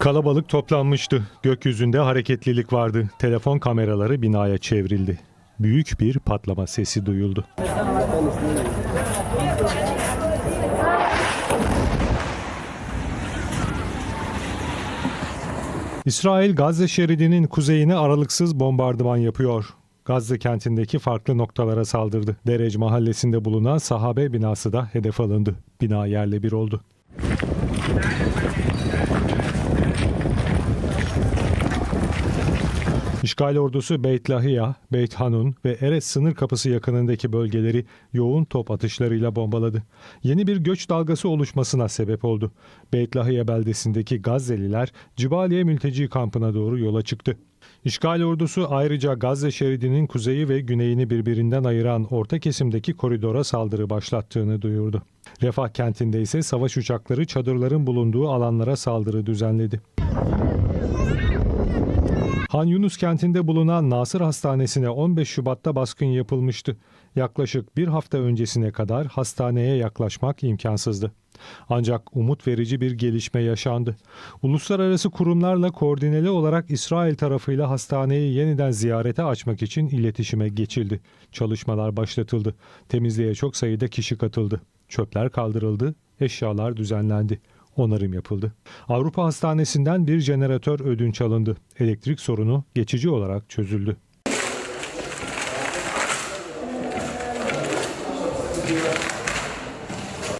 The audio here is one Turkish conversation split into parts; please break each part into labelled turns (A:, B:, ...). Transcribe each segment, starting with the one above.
A: Kalabalık toplanmıştı. Gökyüzünde hareketlilik vardı. Telefon kameraları binaya çevrildi. Büyük bir patlama sesi duyuldu. İsrail Gazze şeridinin kuzeyine aralıksız bombardıman yapıyor. Gazze kentindeki farklı noktalara saldırdı. Derej mahallesinde bulunan sahabe binası da hedef alındı. Bina yerle bir oldu. İşgal ordusu Beit Lahiya, Beit Hanun ve Erez sınır kapısı yakınındaki bölgeleri yoğun top atışlarıyla bombaladı. Yeni bir göç dalgası oluşmasına sebep oldu. Beit Lahiya beldesindeki Gazze'liler Cibaliye mülteci kampına doğru yola çıktı. İşgal ordusu ayrıca Gazze şeridinin kuzeyi ve güneyini birbirinden ayıran orta kesimdeki koridora saldırı başlattığını duyurdu. Refah kentinde ise savaş uçakları çadırların bulunduğu alanlara saldırı düzenledi. Han Yunus kentinde bulunan Nasır Hastanesi'ne 15 Şubat'ta baskın yapılmıştı. Yaklaşık bir hafta öncesine kadar hastaneye yaklaşmak imkansızdı. Ancak umut verici bir gelişme yaşandı. Uluslararası kurumlarla koordineli olarak İsrail tarafıyla hastaneyi yeniden ziyarete açmak için iletişime geçildi. Çalışmalar başlatıldı. Temizliğe çok sayıda kişi katıldı. Çöpler kaldırıldı, eşyalar düzenlendi onarım yapıldı. Avrupa Hastanesi'nden bir jeneratör ödünç alındı. Elektrik sorunu geçici olarak çözüldü.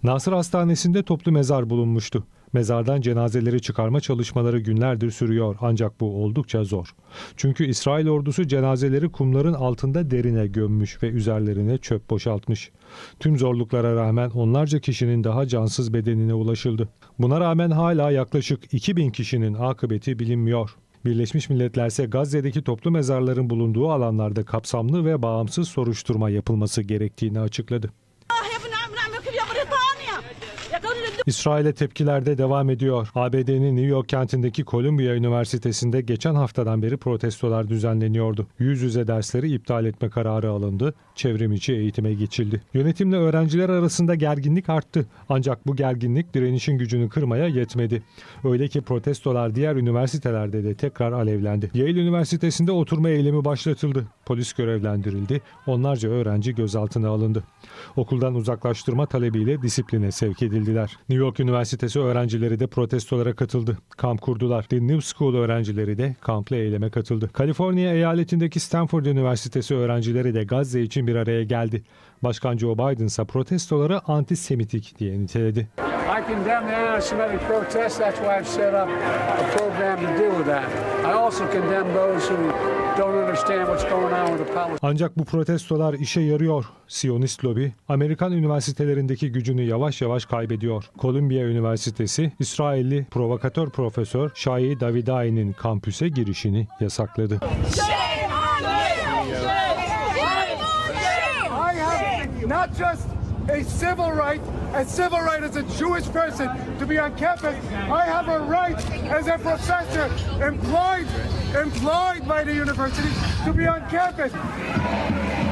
A: Nasır Hastanesi'nde toplu mezar bulunmuştu. Mezardan cenazeleri çıkarma çalışmaları günlerdir sürüyor ancak bu oldukça zor. Çünkü İsrail ordusu cenazeleri kumların altında derine gömmüş ve üzerlerine çöp boşaltmış. Tüm zorluklara rağmen onlarca kişinin daha cansız bedenine ulaşıldı. Buna rağmen hala yaklaşık 2000 kişinin akıbeti bilinmiyor. Birleşmiş Milletler ise Gazze'deki toplu mezarların bulunduğu alanlarda kapsamlı ve bağımsız soruşturma yapılması gerektiğini açıkladı. İsrail'e tepkiler de devam ediyor. ABD'nin New York kentindeki Columbia Üniversitesi'nde geçen haftadan beri protestolar düzenleniyordu. Yüz yüze dersleri iptal etme kararı alındı. Çevrim içi eğitime geçildi. Yönetimle öğrenciler arasında gerginlik arttı. Ancak bu gerginlik direnişin gücünü kırmaya yetmedi. Öyle ki protestolar diğer üniversitelerde de tekrar alevlendi. Yale Üniversitesi'nde oturma eylemi başlatıldı. Polis görevlendirildi. Onlarca öğrenci gözaltına alındı. Okuldan uzaklaştırma talebiyle disipline sevk edildiler. New York Üniversitesi öğrencileri de protestolara katıldı. Kamp kurdular. The New School öğrencileri de kamplı eyleme katıldı. Kaliforniya eyaletindeki Stanford Üniversitesi öğrencileri de Gazze için bir araya geldi. Başkan Joe Biden ise protestoları antisemitik diye niteledi.
B: I condemn the anti-Semitic protests. That's why I've set up a program to deal with that. I also condemn those who don't understand what's going on with the Palestinians.
A: Ancak bu protestolar işe yarıyor. Siyonist lobi Amerikan üniversitelerindeki gücünü yavaş yavaş kaybediyor. Columbia Üniversitesi İsrailli provokatör profesör Shai Davidai'nin kampüse girişini yasakladı.
C: Not just a civil right, a civil right as a Jewish person to be on campus. I have a right as a professor employed, employed by the university to be on campus.